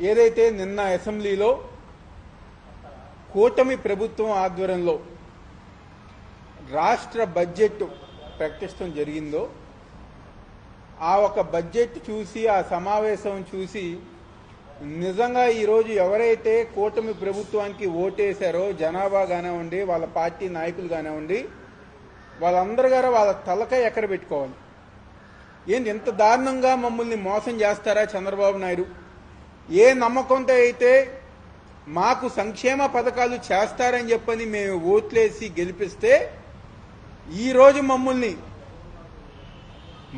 ఏదైతే నిన్న అసెంబ్లీలో కూటమి ప్రభుత్వం ఆధ్వర్యంలో రాష్ట్ర బడ్జెట్ ప్రకటించడం జరిగిందో ఆ ఒక బడ్జెట్ చూసి ఆ సమావేశం చూసి నిజంగా ఈరోజు ఎవరైతే కూటమి ప్రభుత్వానికి ఓటేశారో జనాభా కానివ్వండి వాళ్ళ పార్టీ నాయకులు కానివ్వండి వాళ్ళందరూ గారు వాళ్ళ తలక ఎక్కడ పెట్టుకోవాలి? ఏంటి ఎంత దారుణంగా మమ్మల్ని మోసం చేస్తారా చంద్రబాబు నాయుడు? ఏ నమ్మకంతో అయితే మాకు సంక్షేమ పథకాలు చేస్తారని చెప్పని మేము ఓట్లేసి గెలిపిస్తే ఈరోజు మమ్మల్ని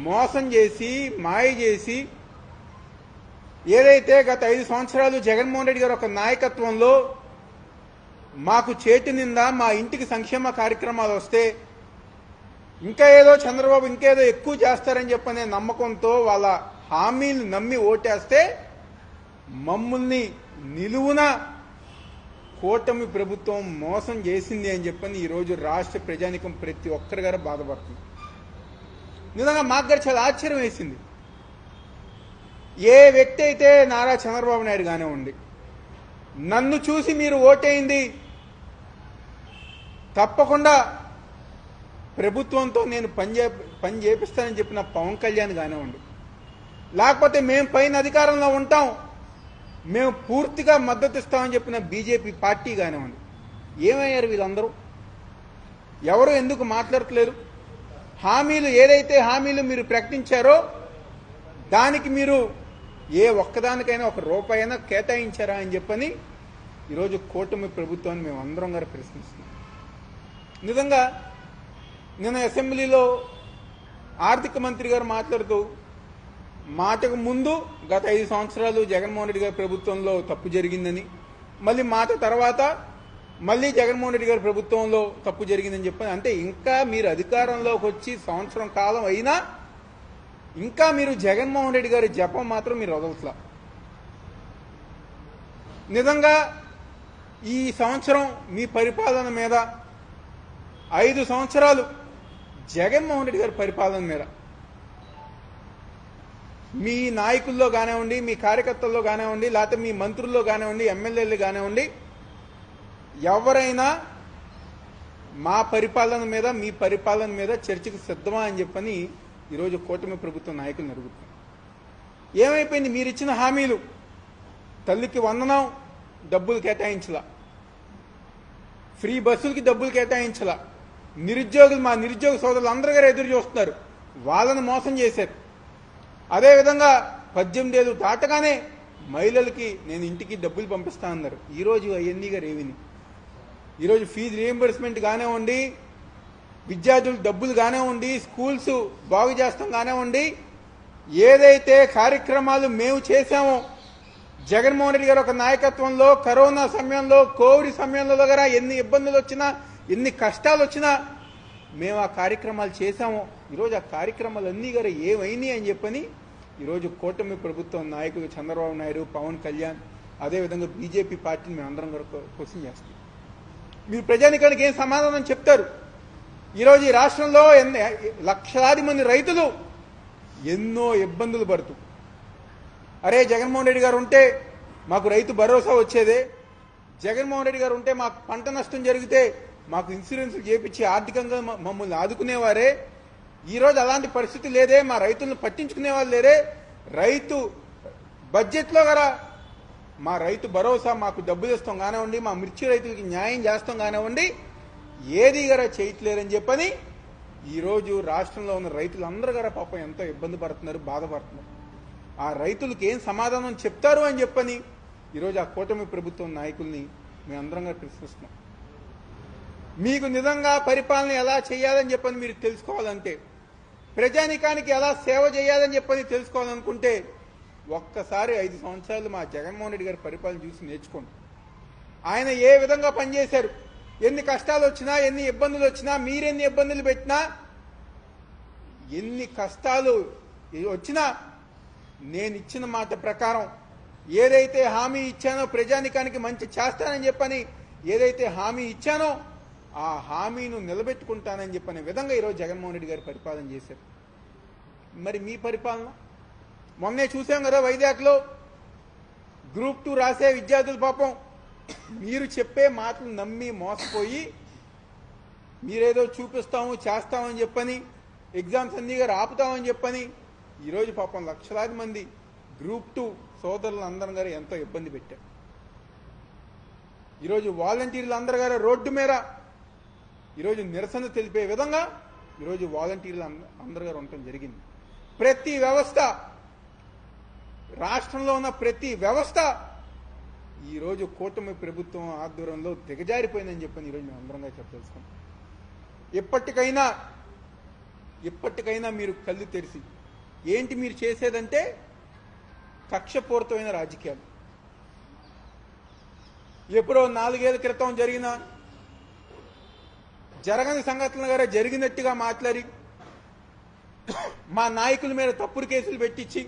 మోసం చేసి మాయ చేసి ఏదైతే గత ఐదు సంవత్సరాలు జగన్మోహన్ రెడ్డి గారు ఒక నాయకత్వంలో మాకు చేతి నిందా మా ఇంటికి సంక్షేమ కార్యక్రమాలు వస్తే ఇంకా ఏదో చంద్రబాబు ఇంకేదో ఎక్కువ చేస్తారని చెప్పనే నమ్మకంతో వాళ్ళ హామీలు నమ్మి ఓటేస్తే మమ్మల్ని నిలువున కూటమి ప్రభుత్వం మోసం చేసింది అని చెప్పని ఈరోజు రాష్ట్ర ప్రజానికం ప్రతి ఒక్కరి గారు బాధపడుతుంది. నిజంగా మాకు గారు చాలా ఆశ్చర్యం వేసింది. ఏ వ్యక్తి అయితే నారా చంద్రబాబు నాయుడు ఉంది నన్ను చూసి మీరు ఓటేయింది తప్పకుండా ప్రభుత్వంతో నేను పని చే పని చేపిస్తానని చెప్పిన పవన్ కళ్యాణ్ గానే కానివ్వండి లేకపోతే మేము పైన అధికారంలో ఉంటాం మేము పూర్తిగా మద్దతు ఇస్తామని చెప్పిన బీజేపీ పార్టీ కానివ్వండి ఏమయ్యారు వీళ్ళందరూ? ఎవరు ఎందుకు మాట్లాడట్లేరు హామీలు ఏదైతే హామీలు మీరు ప్రకటించారో దానికి మీరు ఏ ఒక్కదానికైనా ఒక రూపాయైనా కేటాయించారా అని చెప్పని ఈరోజు కూటమి ప్రభుత్వాన్ని మేము అందరం గారు ప్రశ్నిస్తున్నాం. నిజంగా నిన్న అసెంబ్లీలో ఆర్థిక మంత్రి గారు మాట్లాడుతూ మాటకు ముందు గత ఐదు సంవత్సరాలు జగన్మోహన్ రెడ్డి గారి ప్రభుత్వంలో తప్పు జరిగిందని మళ్ళీ మాట తర్వాత మళ్ళీ జగన్మోహన్ రెడ్డి గారి ప్రభుత్వంలో తప్పు జరిగిందని చెప్పని అంటే ఇంకా మీరు అధికారంలోకి వచ్చి సంవత్సరం కాలం అయినా ఇంకా మీరు జగన్మోహన్ రెడ్డి గారి జపం మాత్రం మీరు వదలట్లా. నిజంగా ఈ సంవత్సరం మీ పరిపాలన మీద ఐదు సంవత్సరాలు జగన్మోహన్ రెడ్డి గారి పరిపాలన మీద మీ నాయకుల్లో కానివ్వండి మీ కార్యకర్తల్లో కానివ్వండి లేకపోతే మీ మంత్రుల్లో కానివ్వండి ఎమ్మెల్యేలు కానివ్వండి ఎవరైనా మా పరిపాలన మీద మీ పరిపాలన మీద చర్చకు సిద్ధమా అని చెప్పని ఈరోజు కూటమి ప్రభుత్వం నాయకులు అడుగుతున్నారు ఏమైపోయింది? మీరు ఇచ్చిన హామీలు. తల్లికి వందనం డబ్బులు కేటాయించలా. ఫ్రీ బస్సులకి డబ్బులు కేటాయించలా. నిరుద్యోగులు మా నిరుద్యోగ సోదరులు అందరూ ఎదురు చూస్తున్నారు. వాళ్ళని మోసం చేశారు. అదేవిధంగా పద్దెనిమిది ఏళ్ళు దాటగానే మహిళలకి నేను ఇంటికి డబ్బులు పంపిస్తా అన్నారు. ఈరోజు అవన్నీ గారు ఏవిని? ఈరోజు ఫీజు రీఎంబర్స్మెంట్ కానివ్వండి విద్యార్థులు డబ్బులు కానివ్వండి స్కూల్స్ బాగు చేస్తాం కానివ్వండి ఏదైతే కార్యక్రమాలు మేము చేశామో జగన్మోహన్ రెడ్డి గారు ఒక నాయకత్వంలో కరోనా సమయంలో కోవిడ్ సమయంలో దగ్గర ఎన్ని ఇబ్బందులు వచ్చినా ఎన్ని కష్టాలు వచ్చినా మేము ఆ కార్యక్రమాలు చేశాము. ఈరోజు ఆ కార్యక్రమాలు అన్నీ గారు ఏమైనాయి అని చెప్పని ఈరోజు కూటమి ప్రభుత్వం నాయకులు చంద్రబాబు నాయుడు పవన్ కళ్యాణ్ అదేవిధంగా బీజేపీ పార్టీని మేము అందరం కూడా క్వశ్చన్ చేస్తాం మీరు ప్రజానికానికి ఏం సమాధానం చెప్తారు? ఈరోజు ఈ రాష్ట్రంలో ఎన్ని లక్షలాది మంది రైతులు ఎన్నో ఇబ్బందులు పడుతూ. అరే జగన్మోహన్ రెడ్డి గారు ఉంటే మాకు రైతు భరోసా వచ్చేదే. జగన్మోహన్ రెడ్డి గారు ఉంటే మాకు పంట నష్టం జరిగితే మాకు ఇన్సూరెన్స్ చేపించి ఆర్థికంగా మమ్మల్ని ఆదుకునేవారే. ఈరోజు అలాంటి పరిస్థితి లేదే మా రైతులను పట్టించుకునేవారు లేరే. రైతు బడ్జెట్లో కదా మా రైతు భరోసా మాకు డబ్బులు ఇస్తాం కానివ్వండి మా మిర్చి రైతులకి న్యాయం చేస్తాం కానివ్వండి ఏది గరా చేయట్లేరని చెప్పని ఈరోజు రాష్ట్రంలో ఉన్న రైతులందరూ గారా పాపం ఎంతో ఇబ్బంది పడుతున్నారు బాధపడుతున్నారు. ఆ రైతులకు ఏం సమాధానం చెప్తారు అని చెప్పని ఈరోజు ఆ కూటమి ప్రభుత్వం నాయకుల్ని మేమందరం కూడా ప్రశ్నిస్తున్నాం మీకు నిజంగా పరిపాలన ఎలా చేయాలని చెప్పని మీరు తెలుసుకోవాలంటే ప్రజానికానికి ఎలా సేవ చేయాలని చెప్పని తెలుసుకోవాలనుకుంటే ఒక్కసారి ఐదు సంవత్సరాలు మా జగన్మోహన్ రెడ్డి గారి పరిపాలన చూసి నేర్చుకోండి. ఆయన ఏ విధంగా పనిచేశారు ఎన్ని కష్టాలు వచ్చినా ఎన్ని ఇబ్బందులు వచ్చినా మీరెన్ని ఇబ్బందులు పెట్టినా ఎన్ని కష్టాలు వచ్చినా నేను ఇచ్చిన మాట ప్రకారం ఏదైతే హామీ ఇచ్చానో ప్రజానికానికి మంచి చేస్తానని చెప్పని ఏదైతే హామీ ఇచ్చానో ఆ హామీను నిలబెట్టుకుంటానని చెప్పనే విధంగా ఈరోజు జగన్మోహన్ రెడ్డి గారు పరిపాలన చేశారు. మరి మీ పరిపాలన? మొన్నే చూసాం కదా వైజాగ్లో గ్రూప్ టూ రాసే విద్యార్థులు పాపం. మీరు చెప్పే మాటలు నమ్మి మోసపోయి మీరేదో చూపిస్తాము చేస్తామని చెప్పని ఎగ్జామ్స్ అన్ని గారు ఆపుతామని చెప్పని ఈరోజు పాపం లక్షలాది మంది గ్రూప్ టూ సోదరులు అందరం గారు ఎంతో ఇబ్బంది పెట్టారు. ఈరోజు వాలంటీర్లు అందరు గారు రోడ్డు మీద ఈరోజు నిరసన తెలిపే విధంగా ఈరోజు వాలంటీర్లు అంద- అందరు గారు ఉండటం జరిగింది. ప్రతి వ్యవస్థ రాష్ట్రంలో ఉన్న ప్రతి వ్యవస్థ ఈరోజు కూటమి ప్రభుత్వం ఆధ్వర్యంలో దిగజారిపోయిందని చెప్పని ఈరోజు మేము అందరంగా చెప్పదలుచుకున్నాం. ఎప్పటికైనా ఎప్పటికైనా మీరు కళ్ళు తెరిచి ఏంటి మీరు చేసేదంటే కక్షపూరితమైన రాజకీయాలు. ఎప్పుడో నాలుగేళ్ళ క్రితం జరిగిన జరగని సంఘటనలు గారే జరిగినట్టుగా మాట్లాడి మా నాయకుల మీద తప్పుడు కేసులు పెట్టించి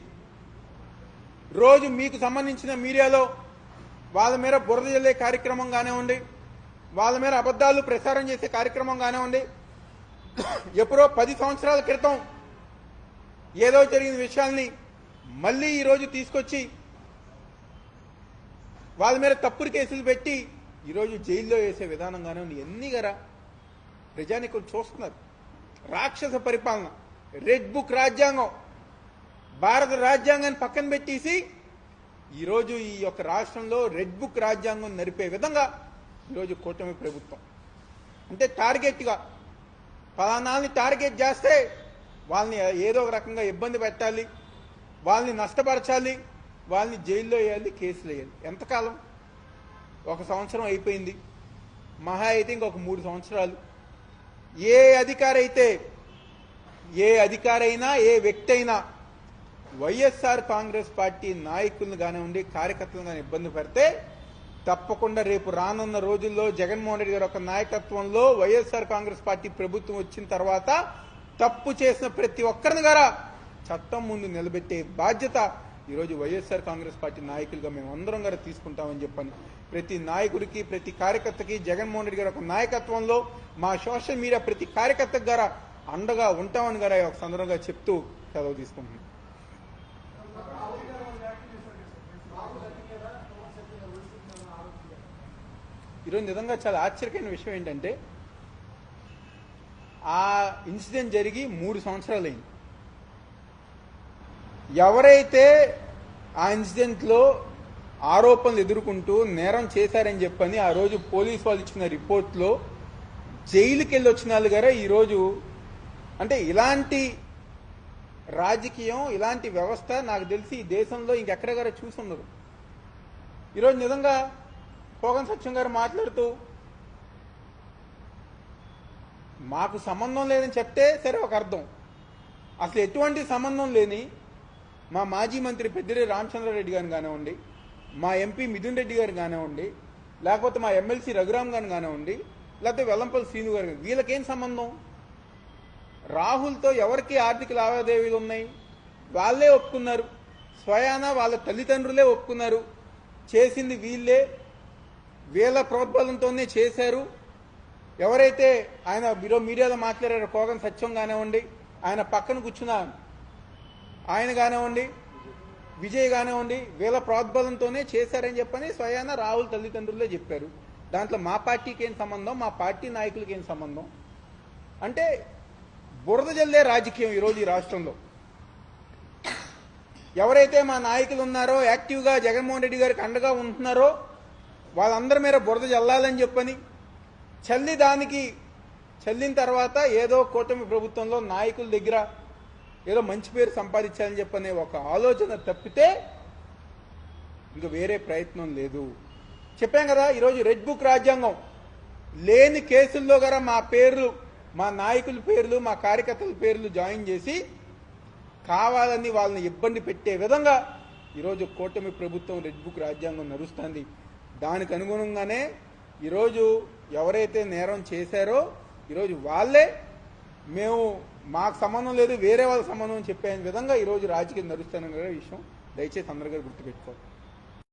రోజు మీకు సంబంధించిన మీడియాలో వాళ్ళ మీద బురద జల్లే కార్యక్రమం కానివ్వండి వాళ్ళ మీద అబద్ధాలు ప్రసారం చేసే కార్యక్రమం కానివ్వండి ఎప్పుడో పది సంవత్సరాల క్రితం ఏదో జరిగిన విషయాల్ని మళ్ళీ ఈరోజు తీసుకొచ్చి వాళ్ళ మీద తప్పుడు కేసులు పెట్టి ఈరోజు జైల్లో వేసే విధానం కానివ్వండి ఎన్ని గరా ప్రజానికులు చూస్తున్నారు రాక్షస పరిపాలన రెడ్ బుక్ రాజ్యాంగం భారత రాజ్యాంగాన్ని పక్కన పెట్టేసి ఈరోజు ఈ యొక్క రాష్ట్రంలో రెడ్ బుక్ రాజ్యాంగం నడిపే విధంగా ఈరోజు కూటమి ప్రభుత్వం. అంటే టార్గెట్గా ఫలానాల్ని టార్గెట్ చేస్తే వాళ్ళని ఏదో ఒక రకంగా ఇబ్బంది పెట్టాలి వాళ్ళని నష్టపరచాలి వాళ్ళని జైల్లో వేయాలి కేసులు వేయాలి. ఎంతకాలం? ఒక సంవత్సరం అయిపోయింది. మహా అయితే ఇంకొక మూడు సంవత్సరాలు. ఏ అధికారి అయితే ఏ అధికారైనా ఏ వ్యక్తి అయినా వైఎస్ఆర్ కాంగ్రెస్ పార్టీ నాయకులను కానివ్వండి కార్యకర్తలను కానీ ఇబ్బంది పెడితే తప్పకుండా రేపు రానున్న రోజుల్లో జగన్మోహన్ రెడ్డి గారి యొక్క నాయకత్వంలో వైఎస్ఆర్ కాంగ్రెస్ పార్టీ ప్రభుత్వం వచ్చిన తర్వాత తప్పు చేసిన ప్రతి ఒక్కరిని గారా చట్టం ముందు నిలబెట్టే బాధ్యత ఈరోజు వైఎస్ఆర్ కాంగ్రెస్ పార్టీ నాయకులుగా మేము అందరం గారు తీసుకుంటామని చెప్పని ప్రతి నాయకుడికి ప్రతి కార్యకర్తకి జగన్మోహన్ రెడ్డి గారి యొక్క నాయకత్వంలో మా సోషల్ మీడియా ప్రతి కార్యకర్త గారా అండగా ఉంటామని గారా ఒక సందర్భంగా చెప్తూ సెలవు తీసుకుంటున్నాం. ఈరోజు నిజంగా చాలా ఆశ్చర్యకరమైన విషయం ఏంటంటే ఆ ఇన్సిడెంట్ జరిగి మూడు సంవత్సరాలు అయింది ఎవరైతే ఆ ఇన్సిడెంట్లో ఆరోపణలు ఎదుర్కొంటూ నేరం చేశారని చెప్పని ఆ రోజు పోలీసు వాళ్ళు ఇచ్చిన రిపోర్ట్లో జైలుకి వెళ్ళి వచ్చిన వాళ్ళు గారా ఈరోజు అంటే ఇలాంటి రాజకీయం ఇలాంటి వ్యవస్థ నాకు తెలిసి ఈ దేశంలో ఇంకెక్కడ గారా చూసి ఉండదు. ఈరోజు నిజంగా పోగన్ సత్యం గారు మాట్లాడుతూ మాకు సంబంధం లేదని చెప్తే సరే ఒక అర్థం. అసలు ఎటువంటి సంబంధం లేని మా మాజీ మంత్రి పెద్దిరెడ్డి రామచంద్రారెడ్డి గారిని కానివ్వండి మా ఎంపీ మిథున్ రెడ్డి గారు కానివ్వండి లేకపోతే మా ఎమ్మెల్సీ రఘురామ్ గారిని కానివ్వండి లేకపోతే వెల్లంపల్లి శ్రీను గారు వీళ్ళకేం సంబంధం? రాహుల్తో ఎవరికి ఆర్థిక లావాదేవీలు ఉన్నాయి? వాళ్ళే ఒప్పుకున్నారు. స్వయాన వాళ్ళ తల్లిదండ్రులే ఒప్పుకున్నారు. చేసింది వీళ్ళే. వీళ్ళ ప్రోద్బలంతోనే చేశారు. ఎవరైతే ఆయన మీరు మీడియాలో మాట్లాడారో కోగన్ సత్యం కానివ్వండి ఆయన పక్కన కూర్చున్న ఆయన కానివ్వండి విజయ్ కానివ్వండి వీళ్ళ ప్రోద్బలంతోనే చేశారని చెప్పని స్వయాన రాహుల్ తల్లిదండ్రులే చెప్పారు. దాంట్లో మా పార్టీకి ఏం సంబంధం? మా పార్టీ నాయకులకి ఏం సంబంధం? అంటే బురద జల్లే రాజకీయం ఈరోజు ఈ రాష్ట్రంలో. ఎవరైతే మా నాయకులు ఉన్నారో యాక్టివ్గా జగన్మోహన్ రెడ్డి గారికి అండగా ఉంటున్నారో వాళ్ళందరి మీద బురద చల్లాలని చెప్పని చల్లి దానికి చల్లిన తర్వాత ఏదో కూటమి ప్రభుత్వంలో నాయకుల దగ్గర ఏదో మంచి పేరు సంపాదించాలని చెప్పనే ఒక ఆలోచన తప్పితే ఇంకా వేరే ప్రయత్నం లేదు. చెప్పాం కదా ఈరోజు రెడ్ బుక్ రాజ్యాంగం. లేని కేసుల్లో కూడా మా పేర్లు మా నాయకుల పేర్లు మా కార్యకర్తల పేర్లు జాయిన్ చేసి కావాలని వాళ్ళని ఇబ్బంది పెట్టే విధంగా ఈరోజు కూటమి ప్రభుత్వం రెడ్ బుక్ రాజ్యాంగం నడుస్తుంది. దానికి అనుగుణంగానే ఈరోజు ఎవరైతే నేరం చేశారో ఈరోజు వాళ్ళే మేము మాకు సంబంధం లేదు వేరే వాళ్ళ సంబంధం చెప్పే విధంగా ఈరోజు రాజకీయం నడుస్తాననే విషయం దయచేసి అందరికీ గుర్తుపెట్టుకోవాలి.